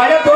কয়টা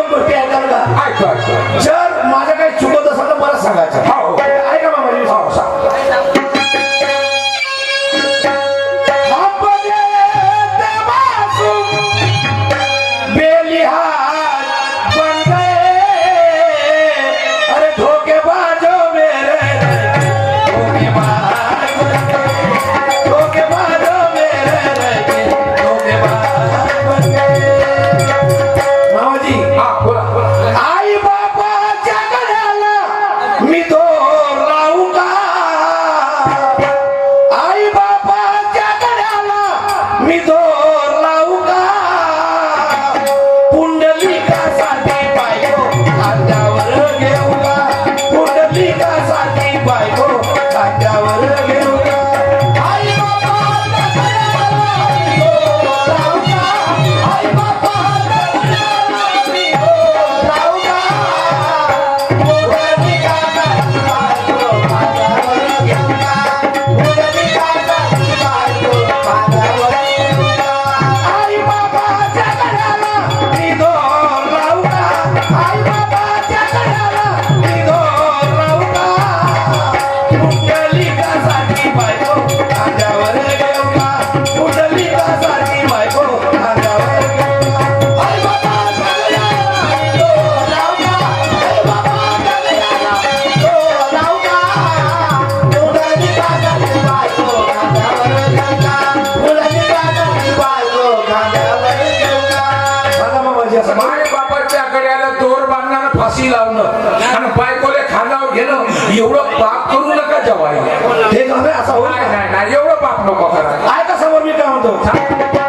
पाहिजे. हे असा होईल नाही एवढं पाप नको करा. ऐका समोर मी काय म्हणतो?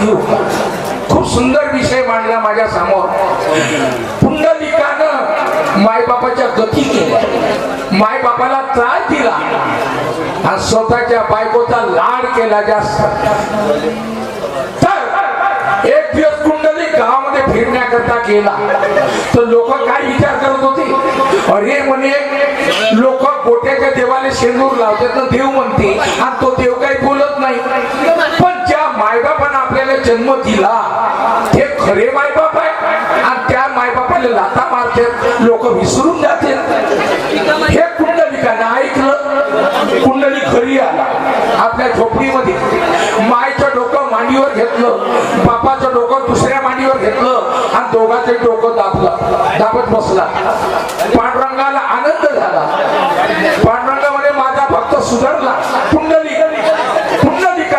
घेऊ खूप सुंदर विषय मांडला माझ्यासमोर. पुंडलिकानं मायबापाच्या गती केल्या. मायबापाला त्रास दिला. आणि स्वतःच्या बायकोचा लाड केला जास्त. एक दिवस कुंडलिक गावामध्ये फिरण्याकरता गेला. तर लोक काय विचार करत होते? अरे म्हणे लोक गोट्याच्या देवाला शेंदूर लावतात ना देव म्हणते. आणि तो देव काही बोलत नाही. जन्म दिला. हे खरे मायबाप आहे आणि त्या मायबापाला लाता मारते लोक विसरून जाते हे कुंडलिकाने ऐकलं? कुंडली खरी आला. आपल्या झोपडीमध्ये मायचं डोकं मांडीवर घेतलं. बापाचं डोकं दुसऱ्या मांडीवर घेतलं. आणि दोघांचे डोकं दाबलं. दाबत बसला. पांडुरंगाला आनंद झाला. पांडुरंगामध्ये माझा भक्त सुधारला. कुंडली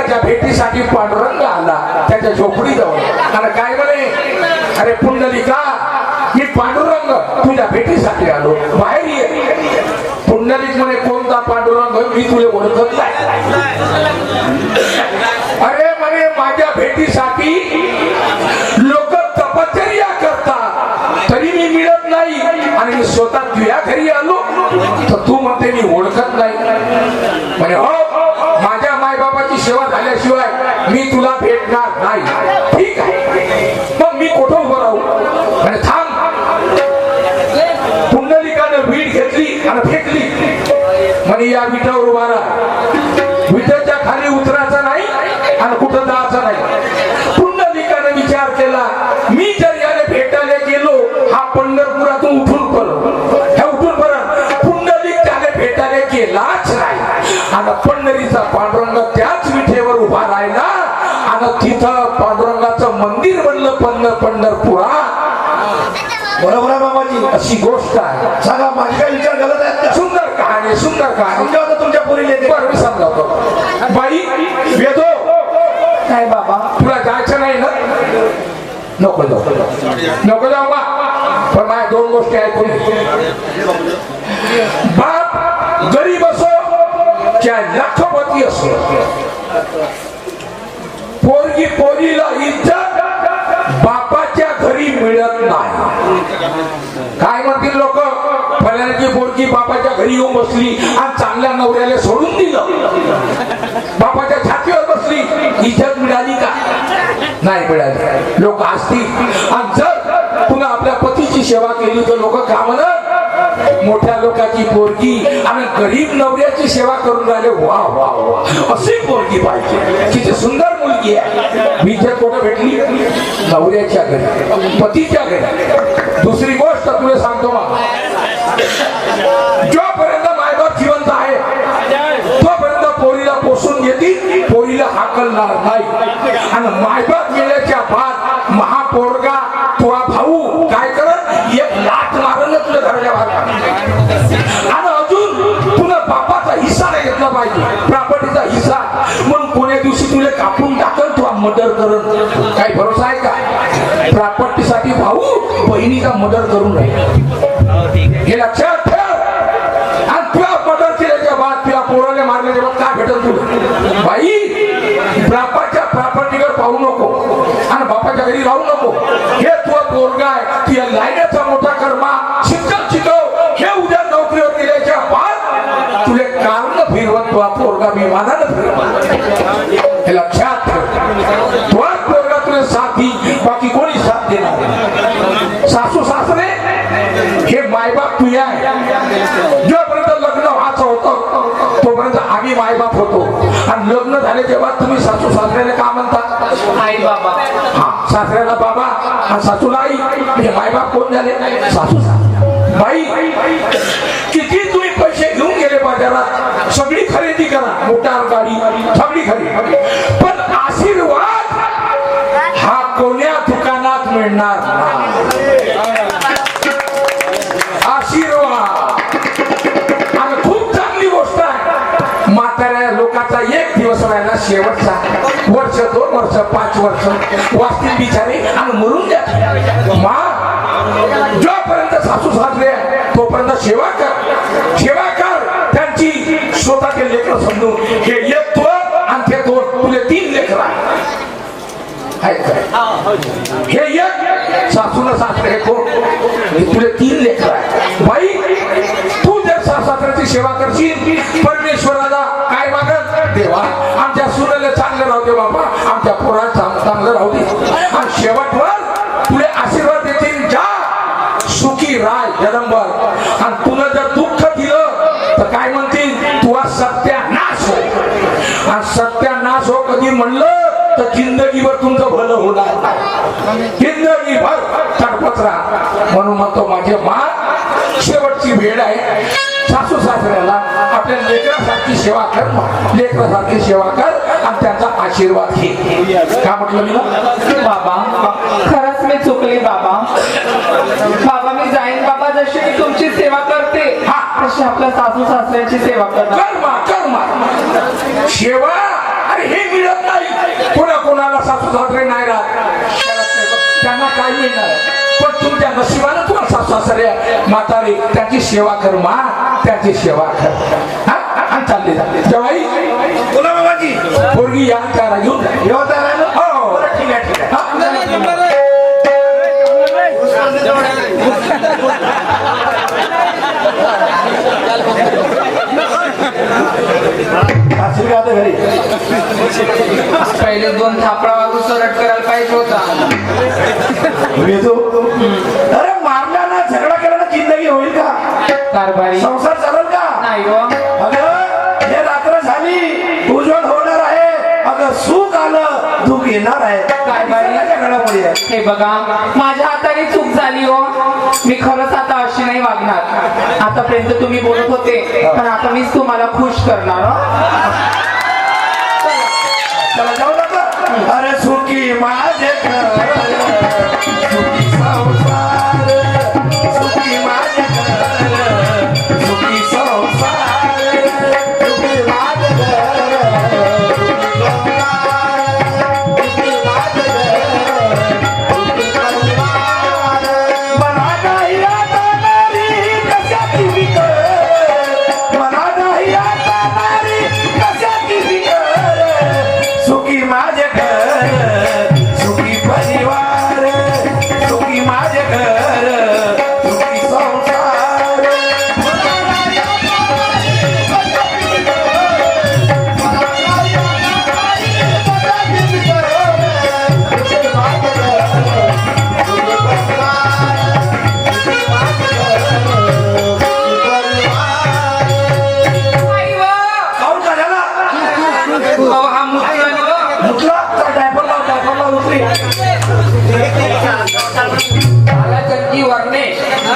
त्याच्या भेटीसाठी पांडुरंग आला त्याच्या झोपडी जवळ. आणि काय म्हणे अरे पुंडलिका मी पांडुरंग तुझ्या भेटीसाठी आलो. बाहेर ये. पुंडलिक म्हणे कोणता पांडुरंग? मी तुला ओळखत नाही. अरे म्हणे माझ्या भेटीसाठी लोक तपश्चर्या करतात. तरी मी मिळत नाही आणि मी स्वतः तुझ्या घरी आलो. तर तू म्हणते मी ओळखत नाही. म्हणे हो सेवा झाल्याशिवाय मी तुला भेटणार नाही. ठीक आहे. मग मी कुठं उभं राहू? म्हणे थांब. वीट घेतली आणि फेकली. म्हणे या विटावर विठेवर उभा राहिला आणि तिथं पांडुरंगाचं मंदिर बनलं पंढर पंढरपुरात. बरोबर आहे बाबाजी? अशी गोष्ट आहे. सांगा माझे काय विचार गलत आहेत सुंदर कहाणी सुंदर कहाणी. समजा आता तुमच्या पोरीला बरं मी समजावतो. बाई वेदो. काय बाबा? तुला जायचं नाही ना? नको जाऊ नको. जाऊ बा. पण माझ्या दोन गोष्टी ऐकून. बाप गरीब असो त्या लखपती असो. पोरगी पोरीला इज्जत बापाच्या घरी मिळत नाही. काय म्हणतील लोक? फल्याची पोरगी बापाच्या घरी येऊन बसली आणि चांगल्या नवऱ्याला सोडून दिलं. बापाच्या छातीवर बसली. इज्जत मिळाली का? नाही मिळाली. लोक असतील आणि जर पुन्हा आपल्या पतीची सेवा केली तर लोक का म्हणत? मोठ्या लोकांची पोरगी आणि गरीब नवऱ्याची सेवा करून राहिले. वा वा वा. अशी पोरगी पाहिजे. किती सुंदर मुलगी आहे. मी जर कुठं भेटली? नवऱ्याच्या घरी. पतीच्या घरी. दुसरी गोष्ट तुला सांगतो मला जोपर्यंत मायबाप जिवंत आहे तोपर्यंत पोरीला पोसून घेतील. पोरीला हाकलणार नाही. आणि मायबाप गेल्याच्या बाद महापोरगा घेतला पाहिजे. प्रॉपर्टीचा हिस्सा म्हणून कोण्या दिवशी तुला कापून टाकल तुला मर्डर करत काही भरोसा आहे का? प्रॉपर्टीसाठी भाऊ बहिणीचा मर्डर करू नये हे लक्षात? होतो आणि लग्न झाले तेव्हा तुम्ही सासू सासऱ्याला का म्हणता? आई बाबा हा सासऱ्याला बाबा आणि सासूला आई म्हणजे मायबाप कोण झाले? सासू सासरा बाई किती तुम्ही पैसे घेऊन गेले बाजारात? सगळी खरेदी करा. मोटार गाडी सगळी खरेदी. पण आशीर्वाद हा कोण्या दुकानात मिळणार वर्ष दोन वर्ष पाच वर्ष. वाचतील बिचारे आणि मरून द्या. मा जोपर्यंत सासू सासरे तोपर्यंत सेवा कर. सेवा कर. त्यांची स्वतःचे लेकर समजून. हे एक तो आणि ते दोन. तुले तीन लेकर हे एक सासूला सासरे हे कोण? तुले तीन लेकर बाई तू जर सासऱ्याची सेवा करशील परमेश्वराला काय मागत देवा आमच्या सुनेला चांगलं राहू दे बाबा आमच्या पोराला चांग- चांगलं राहू दे. आणि शेवटवर तुले आशीर्वाद देतील जा सुखी राय जगंबर आणि तुला जर दुःख दिलं तर काय म्हणतील? तुला सत्यानाश हो. आणि सत्यानाश हो कधी म्हणलं तर जिंदगीभर तुमचं भलं होणार. जिंदगीभर तडपत राहा म्हणून म्हणतो माझे मा शेवटची वेळ आहे सासू सासऱ्याला आपल्या लेकरासारखी सेवा कर लेकरासारखी सेवा कर आणि त्यांचा आशीर्वाद घे. का म्हटलं मी बाबा खरंच मी चुकले बाबा. बाबा मी जाईन बाबा जशी मी तुमची सेवा करते. हा. तशी आपल्या सासू सासऱ्यांची सेवा करणार. कर्मा कर्मा सेवा? अरे हे मिळत नाही. कोणा कोणाला सासू सासरे नाही राहत. त्यांना काय मिळणार? पण तुमच्या नशिबानं तुम्हाला सासू सासरे म्हातारे त्याची सेवा कर मा त्याची सेवा कर हा? आणि चालले चालले जेव्हाही बोला बाबाजी पोरगी या त्याला घेऊन जा. हे होतं ना? हो. बरं, ठीक आहे ठीक आहे हा? सासरी का आता घरी हे बघा माझ्या हाताने चूक झाली हो. मी खरंच आता अशी नाही वागणार. आतापर्यंत तुम्ही बोलत होते पण आता मीच तुम्हाला खुश करणार हो. चला. जाऊ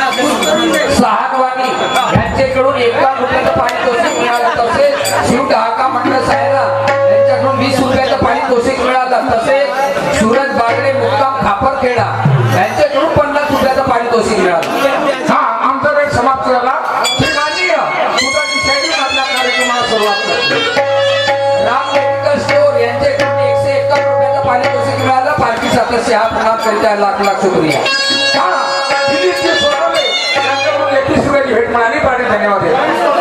सहानवाणी यांच्याकडून एका रुपयाचं पाणी तोषिक मिळालं तसेच शिव डहाका मंडळ साहेबला यांच्याकडून वीस रुपयाचं पाणी तोषिक मिळालं तसेच सूरज बागडे मुक्काम खापरखेडा यांच्याकडून पन्नास रुपयाचं पाणी तोषिक मिळालं. हा आमचा वेळ समाप्त झाला. सुरुवात यांच्याकडून एकशे एका रुपयाचं पाणी मिळालं. पार्टी सदस्य हा प्रणाम लाख लाख शुक्रिया. भेट म्हणाली पाणी धन्यवाद